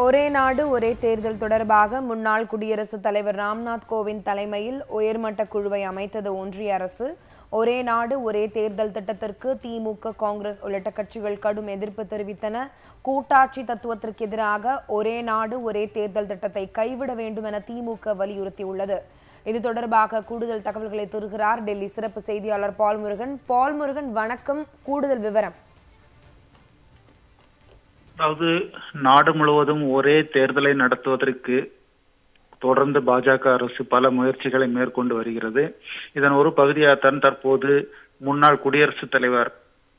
ஒரே நாடு ஒரே தேர்தல் தொடர்பாக முன்னாள் குடியரசுத் தலைவர் ராம்நாத் கோவிந்த் தலைமையில் உயர்மட்ட குழுவை அமைத்தது ஒன்றிய அரசு. ஒரே நாடு ஒரே தேர்தல் திட்டத்திற்கு திமுக காங்கிரஸ் உள்ளிட்ட கட்சிகள் கடும் எதிர்ப்பு தெரிவித்தன. கூட்டாட்சி தத்துவத்திற்கு எதிராக ஒரே நாடு ஒரே தேர்தல் திட்டத்தை கைவிட வேண்டும் என திமுக வலியுறுத்தியுள்ளது. இது தொடர்பாக கூடுதல் தகவல்களை தருகிறார் டெல்லி சிறப்பு செய்தியாளர் பால் முருகன் பால் முருகன் வணக்கம். கூடுதல் விவரம். அதாவது நாடு முழுவதும் ஒரே தேர்தலை நடத்துவதற்கு தொடர்ந்து பாஜக அரசு பல முயற்சிகளை மேற்கொண்டு வருகிறது. இதன் ஒரு பகுதியாகத்தான் தற்போது முன்னாள் குடியரசுத் தலைவர்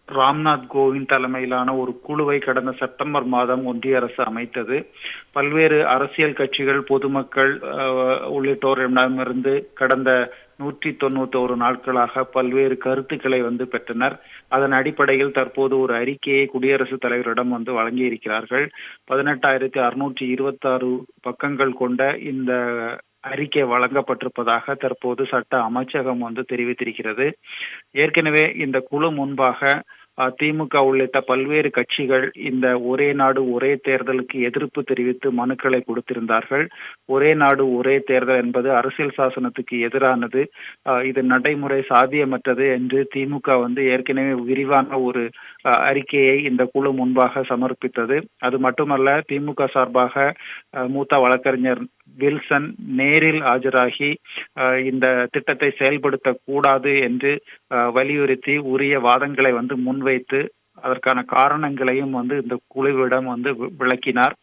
ராம்நாத் கோவிந்த் தலைமையிலான ஒரு குழுவை கடந்த செப்டம்பர் மாதம் ஒன்றிய அரசு அமைத்தது. பல்வேறு அரசியல் கட்சிகள் பொதுமக்கள் அஹ், உள்ளிட்டோரிடமிருந்து கடந்த நூற்றி தொண்ணூத்தோரு நாட்களாக பல்வேறு கருத்துக்களை வந்து பெற்றனர். அதன் அடிப்படையில் தற்போது ஒரு அறிக்கையை குடியரசுத் தலைவரிடம் வந்து வழங்கியிருக்கிறார்கள். பதினெட்டாயிரத்தி அறுநூற்றி இருபத்தாறு பக்கங்கள் கொண்ட இந்த அறிக்கை வழங்கப்பட்டிருப்பதாக தற்போது சட்ட அமைச்சகம் வந்து தெரிவித்திருக்கிறது. ஏற்கனவே இந்த குழு முன்பாக திமுக உள்ளிட்ட பல்வேறு கட்சிகள் இந்த ஒரே நாடு ஒரே தேர்தலுக்கு எதிர்ப்பு தெரிவித்து மனுக்களை கொடுத்திருந்தார்கள். ஒரே நாடு ஒரே தேர்தல் என்பது அரசியல் சாசனத்துக்கு எதிரானது. இது நடைமுறை சாத்தியமற்றது என்று திமுக வந்து ஏற்கனவே விரிவான ஒரு அஹ், அறிக்கையை இந்த குழு முன்பாக சமர்ப்பித்தது. அது மட்டுமல்ல திமுக சார்பாக அஹ், மூத்த வழக்கறிஞர் வில்சன் நேரில் ஆஜராகி அஹ், இந்த திட்டத்தை செயல்படுத்தக்கூடாது என்று அஹ், வலியுறுத்தி உரிய வாதங்களை வந்து முன்வைத்து அதற்கான காரணங்களையும் வந்து இந்த குழுவிடம் வந்து விளக்கினார்.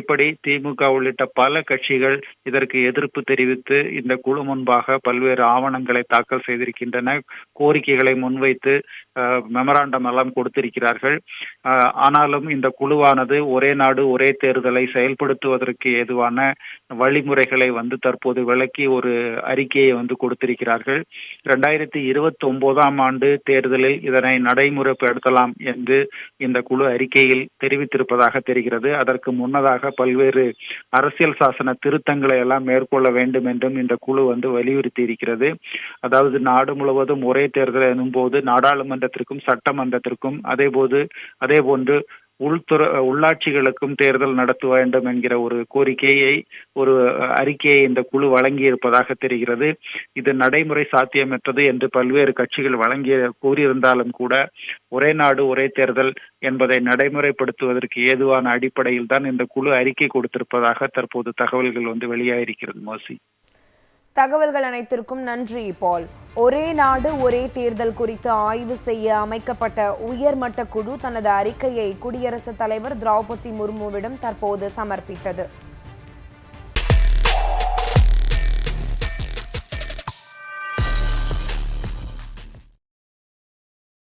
இப்படி திமுக உள்ளிட்ட பல கட்சிகள் இதற்கு எதிர்ப்பு தெரிவித்து இந்த குழு முன்பாக பல்வேறு ஆவணங்களை தாக்கல் செய்திருக்கின்றன. கோரிக்கைகளை முன்வைத்து மெமராண்டம் எல்லாம் கொடுத்திருக்கிறார்கள். ஆனாலும் இந்த குழுவானது ஒரே நாடு ஒரே தேர்தலை செயல்படுத்துவதற்கு ஏதுவான வழிமுறைகளை வந்து தற்போது விளக்கி ஒரு அறிக்கையை வந்து கொடுத்திருக்கிறார்கள். ரெண்டாயிரத்தி இருபத்தி ஒன்பதாம் ஆண்டு தேர்தலில் இதனை நடைமுறைப்படுத்தலாம் என்று இந்த குழு அறிக்கையில் தெரிவித்திருப்பதாக தெரிகிறது. அதற்கு முன்னதாக பல்வேறு அரசியல் சாசன திருத்தங்களை எல்லாம் மேற்கொள்ள வேண்டும் என்றும் இந்த குழு வந்து வலியுறுத்தி இருக்கிறது. அதாவது நாடு முழுவதும் ஒரே தேர்தல் எனும்போது நாடாளுமன்றத்திற்கும் சட்டமன்றத்திற்கும் அதேபோது அதே போன்று உள்துறை உள்ளாட்சிகளுக்கும் தேர்தல் நடத்த வேண்டும் என்கிற ஒரு கோரிக்கையை ஒரு அறிக்கையை இந்த குழு வழங்கி இருப்பதாக தெரிகிறது. இது நடைமுறை சாத்தியமற்றது என்று பல்வேறு கட்சிகள் வழங்கிய கூறியிருந்தாலும் கூட ஒரே நாடு ஒரே தேர்தல் என்பதை நடைமுறைப்படுத்துவதற்கு ஏதுவான அடிப்படையில் தான் இந்த குழு அறிக்கை கொடுத்திருப்பதாக தற்போது தகவல்கள் வந்து வெளியாயிருக்கிறது மோசி. தகவல்கள் அனைத்திற்கும் நன்றி பால். ஒரே நாடு ஒரே தேர்தல் குறித்து ஆய்வு செய்ய அமைக்கப்பட்ட உயர்மட்ட குழு தனது அறிக்கையை குடியரசுத் தலைவர் திரௌபதி முர்முவிடம் தற்போது சமர்ப்பித்தது.